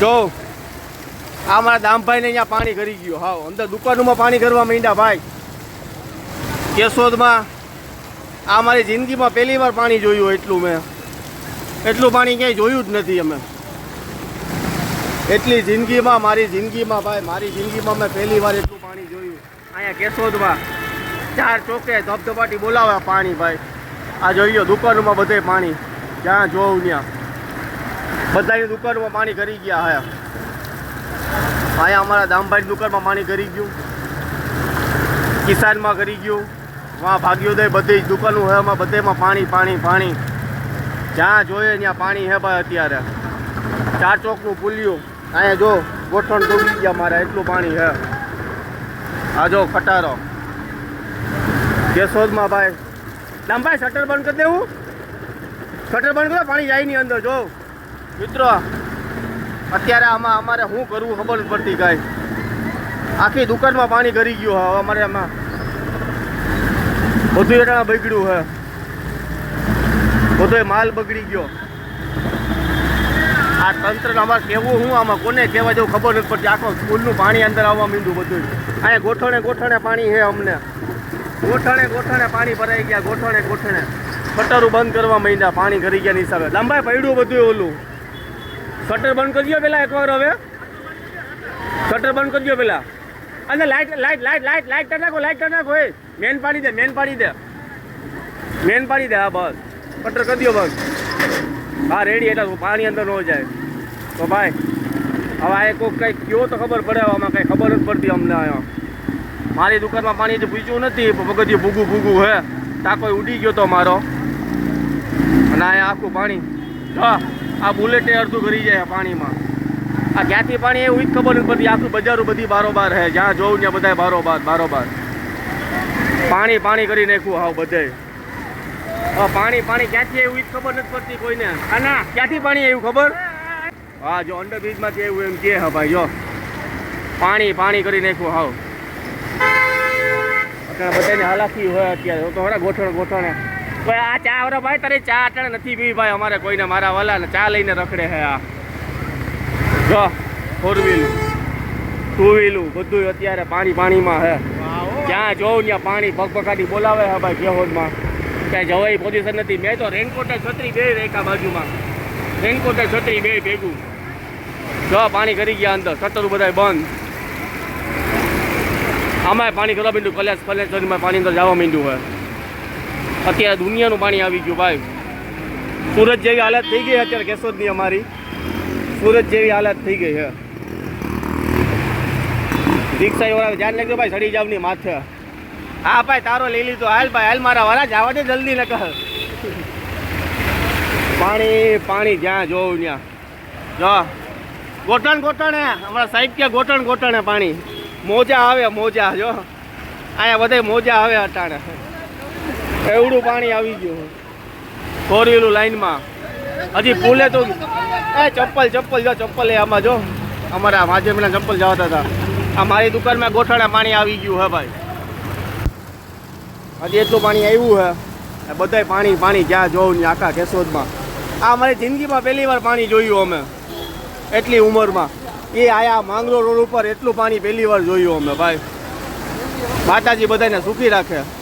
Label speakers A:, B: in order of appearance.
A: જો આ મારા દામભાઈને અહીંયા પાણી કરી ગયું. હાવ, અંદર દુકાનોમાં પાણી કરવા માંડ્યા ભાઈ. કેશોદમાં આ મારી જિંદગીમાં પહેલી વાર પાણી જોયું એટલું મેં. એટલું પાણી ક્યાંય જોયું જ નથી અમે. એટલી જિંદગીમાં, મારી જિંદગીમાં ભાઈ, મારી જિંદગીમાં મેં પહેલી વાર એટલું પાણી જોયું. અહીંયા કેશોદમાં ચાર ચોકે ધબધબાટી બોલાવે પાણી ભાઈ. આ જોઈ ગયો દુકાનોમાં બધે પાણી. જ્યાં જોઉં ત્યાં. બધાની દુકાનમાં પાણી કરી ગયા હા. અહીંયા અમારા દામભાઈની દુકાનમાં પાણી કરી ગયું. કિસાનમાં કરી ગયું. વાં ભાગ્યોદય બધી જ દુકાનો હે એમાં બધેમાં પાણી પાણી પાણી. જ્યાં જોઈએ ત્યાં પાણી હે ભાઈ અત્યારે. ચાર ચોકનું ભૂલ્યું અહીંયા જો ગોઠણ ડૂબી ગયા મારા, એટલું પાણી હે. આ જો ખટારો. કેશોદમાં ભાઈ? દામભાઈ શટર બંધ કરી દેવું? શટર બંધ કરો, પાણી જાય નહીં અંદર, જો. મિત્રો, અત્યારે આમાં અમારે શું કરવું ખબર પડતી કાંઈ આખી દુકાનમાં પાણી કરી ગયું હવે અમારે આમાં બધું એના બગડ્યું હે બધો માલ બગડી ગયો. આ તંત્રને અમારે કહેવું હું આમાં કોને કહેવા જેવું ખબર નથી પડતી. આખો સ્કૂલનું પાણી અંદર આવવા માંડ્યું બધું. અહીંયા ગોઠણે ગોઠણે પાણી છે અમને. ગોઠણે ગોઠણે પાણી ભરાઈ ગયા, ગોઠણે ગોઠણે. શટરો બંધ કરવા માંડ્યા, પાણી કરી ગયા હિસાબે લાંબાઈ પડ્યું બધું ઓલું. શટર બંધ કરી દો પેલા એકવાર હવે. કટર બંધ કરી દો પેલા. અને light light light light light નાખો લાઈટ નાખો, એ. મેન પાડી દે મેન પાડી દે. મેન પાડી દે, હા, બસ. કટર કરી દો બસ. હા રેડી એટલે પાણી અંદર ન જાય. તો ભાઈ, હવે આ કોક કંઈક કયો તો ખબર પડે આમાં કંઈ ખબર જ પડતી અમને અહીંયા. મારી દુકાનમાં પાણી હજી પૂછ્યું નથી પગથિયું ભૂગું ભૂગું હે. ટાંકો ઉડી ગયો તો મારો. અને અહીંયા આખું પાણી. જો આ બુલેટે અડધું કરી જાય પાણીમાં. આ ક્યાંથી પાણી એવું જ ખબર નથી પડતી આખું બજારો બધી બારોબાર હે. જ્યાં જોઉં ત્યાં બધા બારોબાર બારોબાર. પાણી પાણી કરી નાખ્યું હાવ બધે પાણી પાણી ક્યાંથી એવું જ ખબર નથી પડતી કોઈને. હા ના, ક્યાંથી પાણી એવું ખબર? હા, જો અંડરબ્રિજમાંથી એવું એમ કે હા ભાઈ, જો. પાણી પાણી કરી નાખ્યું હાવ. અત્યારે બધાને હાલાકી હોય અત્યારે. તો હરા ગોઠણ, ગોઠણે કોઈ આ ચા વરા ભાઈ, તારી ચા અટાણે નથી પીવી ભાઈ, અમારે કોઈને મારા વાલા ચા લઈને રખડે હે આ. જો ફોર વ્હીલું ટુ વ્હીલું બધું અત્યારે પાણી પાણીમાં હે. જ્યાં જોઉં, ત્યાં પાણી પગપગાટી બોલાવે હે ભાઈ જેહોદમાં ક્યાંય જવાય પોઝિશન નથી. મેં તો રેનકોટે છત્રી બે રેખા બાજુમાં. રેનકોટે છત્રી બે ભેગું. જો, પાણી કરી ગયા અંદર. શટરું બધા બંધ. આમાં પાણી કરવા માંડ્યું કલેશ કલેશ્વરીમાં પાણી અંદર જવા માંડ્યું હોય અત્યારે દુનિયાનું પાણી આવી ગયું ભાઈ. સુરત જેવી હાલત થઈ ગઈ અત્યારે કેશોદની અમારી. સુરત જેવી હાલત થઈ ગઈ છે. રિક્ષા વાળા ધ્યાન લેજો ભાઈ, સડી જાવની માથે. હા ભાઈ, તારો લઈ લીધો. હાલ ભાઈ, હાલ મારા વાળા, જવા દે જલ્દી ન કર પાણી પાણી જ્યાં જોઉં ત્યાં. જો. ગોટણ ગોટણે અમારા સાહેબ કે ગોટણ ગોટણે પાણી. મોજા આવે, મોજા, જો. અહીંયા બધે મોજા આવે અટાણે. એવડું પાણી આવી ગયું ફોર લાઈનમાં. હજી પુલે તો એ ચપ્પલ ચપ્પલ, જો ચપ્પલ એ આમાં જો. અમારા પેલા ચપ્પલ જવાતા હતા. આ મારી દુકાનમાં ગોઠાણા પાણી આવી ગયું હે ભાઈ. હજી એટલું પાણી આવ્યું હે. બધાય પાણી પાણી જ્યાં જોઉં ને આખા કેશોદમાં. આ મારી જિંદગીમાં પહેલી વાર પાણી જોયું અમે. એટલી ઉંમરમાં. એ આયા માંગરો રોડ ઉપર એટલું પાણી પહેલી વાર જોયું અમે ભાઈ. માતાજી બધાને સુખી રાખે.